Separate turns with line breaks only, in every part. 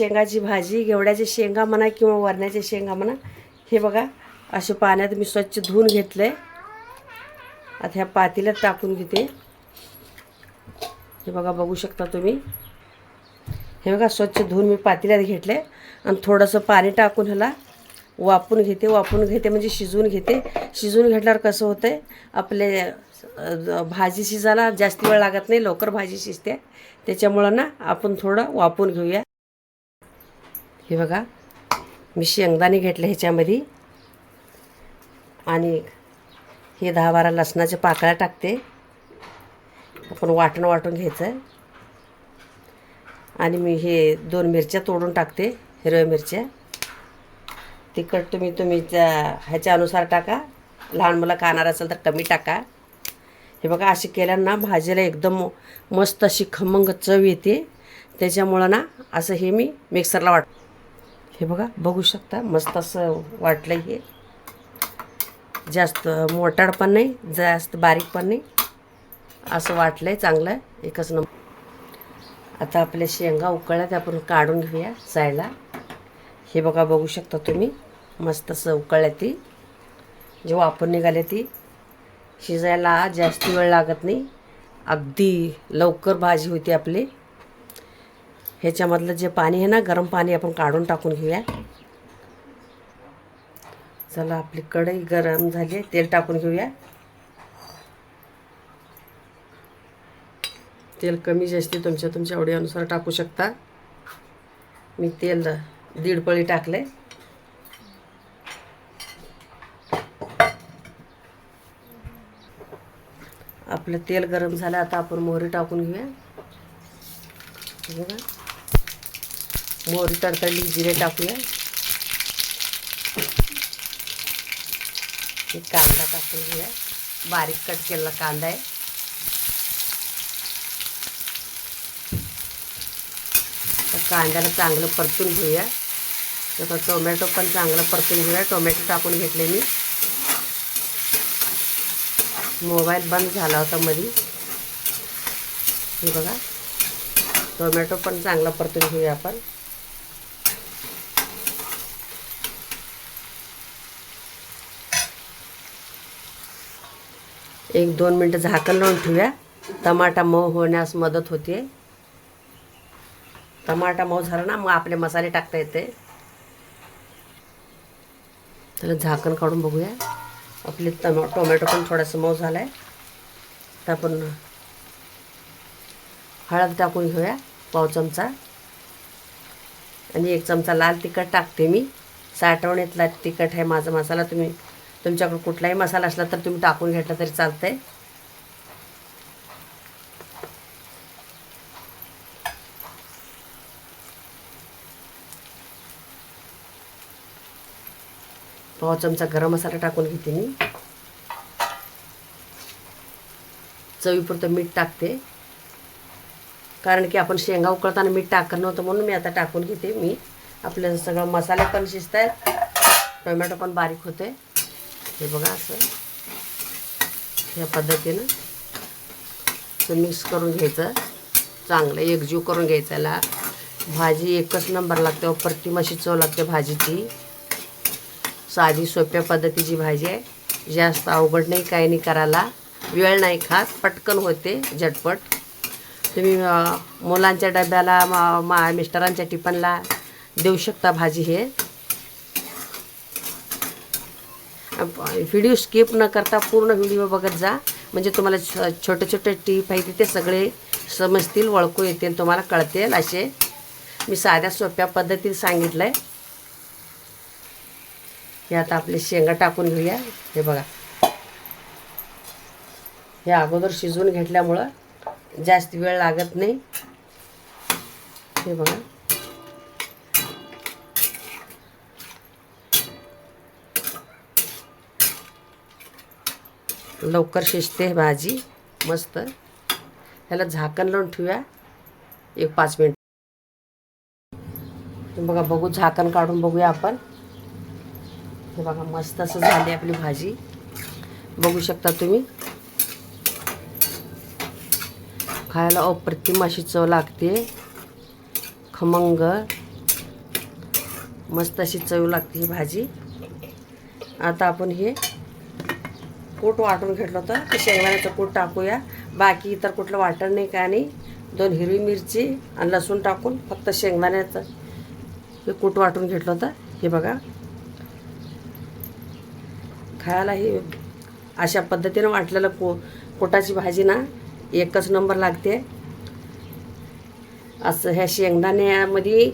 शेंगाची भाजी घेवड्याच्या शेंगा म्हणा किंवा वरण्याच्या शेंगा म्हणा हे बघा असे पाण्यात मी स्वच्छ धुवून घेतलं आहे आता ह्या पातीला टाकून घेते. हे बघा बघू शकता तुम्ही. हे बघा स्वच्छ धुवून मी पातेल्यात घेतले आणि थोडंसं पाणी टाकून ह्याला वापून घेते. वापून घेते म्हणजे शिजवून घेते. शिजवून घेतल्यावर कसं होतं आहे आपले भाजी शिजायला जास्त वेळ लागत नाही. लवकर भाजी शिजते. त्याच्यामुळं ना आपण थोडं वापून घेऊया. हे बघा. मी शेंगदाणे घेतले ह्याच्यामध्ये. आणि हे दहा बारा लसणाच्या पाकळ्या टाकते. आपण वाटण वाटून घ्यायचं आहे आणि मी हे दोन मिरच्या तोडून टाकते हिरव्या मिरच्या. तिखट तुम्ही तुम्ही त्या ह्याच्यानुसार टाका. लहान मुलं खाणार असेल तर कमी टाका. हे बघा असे केल्यानं भाजीला एकदम मस्त अशी खमंग चव येते. त्याच्यामुळं ना असं हे मी मिक्सरला वाट हे बघा बघू शकता मस्त असं वाटलं हे. जास्त मोटाड पण नाही जास्त बारीक पण नाही. असं वाटलं आहे चांगलं एकच नंबर. आता आपल्या शेंगा उकळल्या आपण काढून घेऊया साईडला हे बघा बघू शकता तुम्ही मस्त असं उकळल्या ती. जेव्हा आपण निघाले ती. शिजायला जास्त वेळ लागत नाही. अगदी लवकर भाजी होती आपली. ह्याच्यामधलं जे पाणी आहे ना गरम पाणी आपण काढून टाकून घेऊया. चला आपली कढई गरम झाली तेल टाकून घेऊया. तेल कमी जास्त तुमच्या तुमच्या आवडीनुसार टाकू शकता. मी तेल दीड पळी टाकले आपलं तेल गरम झालं आता आपण मोहरी टाकून घेऊया. हे बघा. मोहरी तडतडली जिरे टाकूया. कांदा टाकून घेऊया. बारीक कट केलेला कांदा आहे. कांद्याला चांगलं परतून घेऊया. तसं टोमॅटो पण चांगलं परतून घेऊया. टोमॅटो टाकून घेतले मी. मोबाईल बंद झाला होता मधी. हे बघा. टोमॅटो पण चांगला परतून घेऊया आपण. एक दोन मिनटं झाकण लावून ठेवूया. टमाटा मऊ होण्यास मदत होते. टमाटा मऊ झाला ना मग आपले मसाले टाकता येते. त्याला झाकण काढून बघूया. आपले टमॅ टोमॅटो पण थोडासा मऊ झाला आहे तर आपण हळद टाकून घेऊया पाव चमचा. आणि एक चमचा लाल तिखट टाकते मी. साठवणीतला तिखट आहे माझा मसाला तुम्ही तुमच्याकडे कुठलाही मसाला असला तर तुम्ही टाकून घेतला तरी चालतं आहे पाव चमचा गरम मसाला टाकून घेते मी. चवीपुरतं मीठ टाकते. कारण की आपण शेंगा उकळताना मीठ टाकलं नव्हतं म्हणून मी आता टाकून घेते मी. आपलं सगळं मसाले पण शिजत आहेत टोमॅटो पण बारीक होते हे बघा असं. ह्या पद्धतीनं तर मिक्स करून घ्यायचं. चांगलं एकजीव करून घ्यायचाला भाजी एकच नंबर लागते हो. अप्रतिम मशी चव लागते भाजीची. साधी सोप्या पद्धतीची भाजी आहे. जास्त अवघड नाही काही नाही करायला. वेळ नाही खात पटकन होते झटपट. तुम्ही मुलांच्या डब्याला मा मा मिस्टरांच्या टिफनला देऊ शकता भाजी हे. व्हिडिओ स्किप न करता पूर्ण व्हिडिओ बघत जा. म्हणजे तुम्हाला छ छोटे छोटे टीप आहे ते सगळे समजतील ओळखू येतील तुम्हाला कळतील असे मी साध्या सोप्या पद्धतीत सांगितलं आहे हे आता आपले शेंगा टाकून घेऊया. हे बघा. हे अगोदर शिजवून घेतल्यामुळं जास्त वेळ लागत नाही. हे बघा. लवकर शिजते भाजी. मस्त. ह्याला झाकण लावून ठेवूया. एक पाच मिनिट. बघा बघू झाकण काढून बघूया आपण. हे बघा मस्त असं झाली आपली भाजी. बघू शकता तुम्ही. खायला अप्रतिम अशी चव लागते. खमंग. मस्त अशी चव लागते ही भाजी. आता आपण हे कूट वाटून घेतलं होतं. ते शेंगदाण्याचं कूट टाकूया. बाकी इतर कुठलं वाटण नाही काय नाही. दोन हिरवी मिरची आणि लसूण टाकून फक्त शेंगदाण्याचं हे कूट वाटून घेतलं होतं. हे बघा. खायला हे अशा पद्धतीनं वाटलेलं को कोटाची भाजी ना एकच नंबर लागते. असं ह्या शेंगदाण्यामध्ये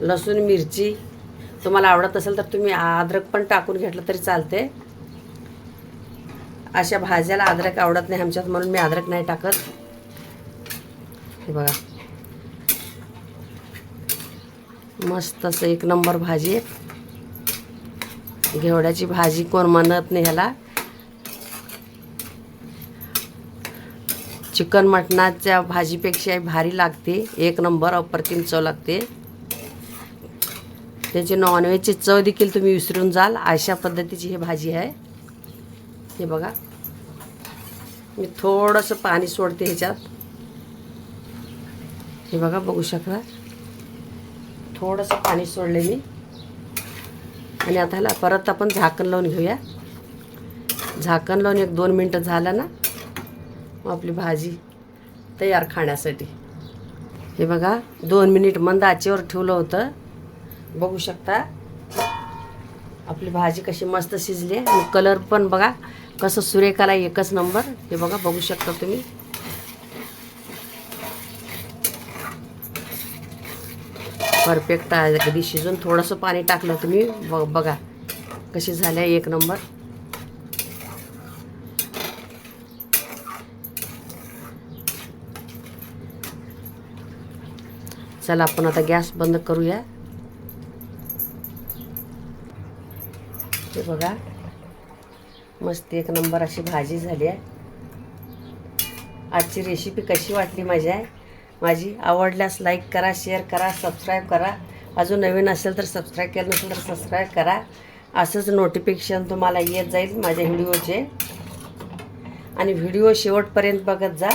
लसूण मिरची तुम्हाला आवडत असेल तर तुम्ही अद्रक पण टाकून घेतलं तरी चालते अशा भाज्याला अद्रक आवडत नाही आमच्यात म्हणून मी अद्रक नाही टाकत. हे बघा. मस्त असं एक नंबर भाजी घेवड्याची भाजी कोण म्हणत नाही ह्याला. चिकन मटणाच्या भाजीपेक्षा भारी लागते. एक नंबर अप्रतिम चव लागते. त्याची नॉनव्हेजची चव देखील तुम्ही विसरून जाल. अशा पद्धतीची ही भाजी आहे. हे बघा. मी थोडंसं पाणी सोडते ह्याच्यात. हे बघा बघू शकता. थोडंसं पाणी सोडले मी. आणि आता ह्याला परत आपण झाकण लावून घेऊया. झाकण लावून एक दोन मिनटं झालं ना मग आपली भाजी तयार खाण्यासाठी. हे बघा दोन मिनिट मंद आचेवर ठेवलं होतं. बघू शकता. आपली भाजी कशी मस्त शिजली आणि कलर पण बघा कसं सुरेखाला एकच नंबर हे बघा बघू शकता तुम्ही. परफेक्ट आहे. कधी शिजून थोडंसं पाणी टाकलं तुम्ही. ब बघा कशी झाल्या एक नंबर चला आपण आता गॅस बंद करूया. हे बघा. मस्त एक नंबर अशी भाजी झाली आहे. आजची रेसिपी कशी वाटली माझी आहे? माझी आवडल्यास लाईक करा शेअर करा सबस्क्राईब करा. अजून नवीन असेल तर सबस्क्राईब केलं नसेल तर सबस्क्राईब करा. असंच नोटिफिकेशन तुम्हाला येत जाईल माझ्या व्हिडिओचे आणि व्हिडिओ शेवटपर्यंत बघत जा.